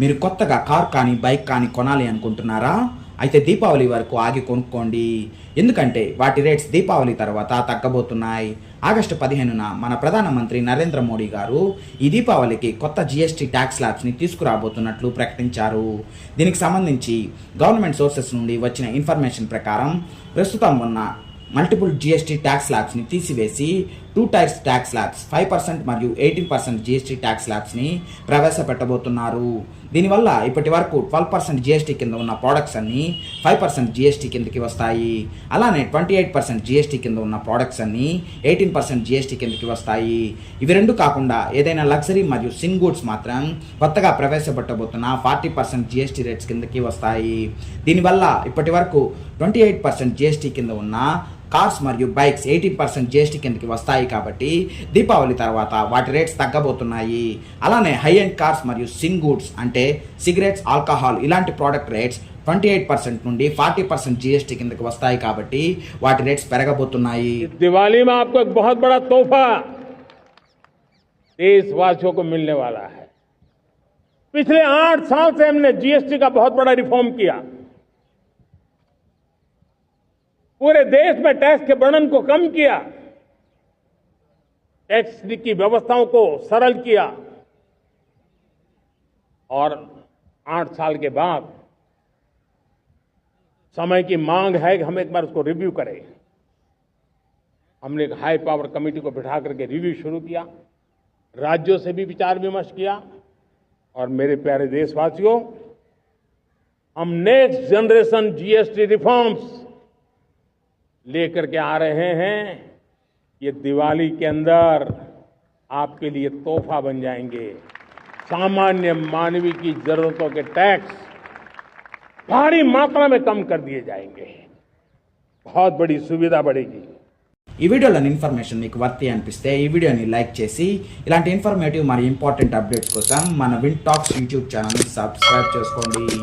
మీరు కొత్తగా కార్ కానీ బైక్ కానీ కొనాలి అనుకుంటున్నారా? అయితే దీపావళి వరకు ఆగి కొనుక్కోండి. ఎందుకంటే వాటి రేట్స్ దీపావళి తర్వాత తగ్గబోతున్నాయి. ఆగస్టు పదిహేనున మన ప్రధానమంత్రి నరేంద్ర మోడీ గారు ఈ దీపావళికి కొత్త జిఎస్టీ ట్యాక్స్ ల్యాబ్స్ని తీసుకురాబోతున్నట్లు ప్రకటించారు. దీనికి సంబంధించి గవర్నమెంట్ సోర్సెస్ నుండి వచ్చిన ఇన్ఫర్మేషన్ ప్రకారం ప్రస్తుతం ఉన్న మల్టిపుల్ జిఎస్టీ ట్యాక్స్ ల్యాబ్స్ని తీసివేసి two tiers tax slabs five percent మరియు ఎయిటీన్ పర్సెంట్ జిఎస్టీ ట్యాక్స్ ల్యాబ్స్ని ప్రవేశపెట్టబోతున్నారు. దీనివల్ల ఇప్పటి వరకు ట్వెల్వ్ పర్సెంట్ జిఎస్టీ కింద ఉన్న ప్రోడక్ట్స్ అన్ని ఫైవ్ పర్సెంట్ జిఎస్టీ కిందకి వస్తాయి. అలానే ట్వంటీ ఎయిట్ పర్సెంట్ జిఎస్టీ కింద ఉన్న ప్రోడక్ట్స్ అన్ని ఎయిటీన్ పర్సెంట్ జిఎస్టీ కిందకి వస్తాయి. ఇవి రెండు కాకుండా ఏదైనా లగ్జరీ మరియు సిన్ గూడ్స్ మాత్రం కొత్తగా ప్రవేశపెట్టబోతున్న ఫార్టీ పర్సెంట్ జిఎస్టీ రేట్స్ కిందకి వస్తాయి. దీనివల్ల ఇప్పటి వరకు ట్వంటీ ఎయిట్ పర్సెంట్ జిఎస్టీ కింద ఉన్న కార్స్ మరియు బైక్స్ ఎయిటీన్ పర్సెంట్ జిఎస్టీ కిందకి వస్తాయి కాబట్టి దీపావళి తర్వాత వాటి రేట్స్ తగ్గబోతున్నాయి అలానే హై ఎండ్ కార్స్ మరియు సింగ్ గూడ్స్ అంటే సిగరెట్స్ ఆల్కహాల్ ఇలాంటి product rates twenty eight percent నుండి ఫార్టీ పర్సెంట్ జిఎస్టీ కిందకి వస్తాయి కాబట్టి వాటి రేట్స్ పెరగబోతున్నాయి दिवाली में आपको एक बहुत बड़ा तोहफा देशवासियों को मिलने वाला है पिछले आठ साल से हमने जीएसटी का बहुत बड़ा रिफॉर्म किया पूरे देश में टैक्स के वर्णन को कम किया, टैक्स की व्यवस्थाओं को सरल किया, और आठ साल के बाद समय की मांग है कि हम एक बार उसको रिव्यू करें। हमने एक हाई पावर कमेटी को बिठा करके रिव्यू शुरू किया, राज्यों से भी विचार विमर्श किया, और मेरे प्यारे देशवासियों, हम नेक्स्ट जनरेशन जीएसटी रिफॉर्म्स लेकर के आ रहे हैं ये दिवाली के अंदर आपके लिए तोहफा बन जाएंगे सामान्य मानवीय की जरूरतों के टैक्स भारी मात्रा में कम कर दिए जाएंगे बहुत बड़ी सुविधा बढ़ेगी ఈ వీడియోలోని ఇన్ఫర్మేషన్ మీకు వర్తి అనిపిస్తే ఈ వీడియోని లైక్ చేసి ఇలాంటి ఇన్ఫర్మేటివ్ మరియు ఇంపార్టెంట్ అప్డేట్స్ కోసం మన విన్ టాక్స్ యూట్యూబ్ ఛానల్ని సబ్స్క్రైబ్ చేసుకోండి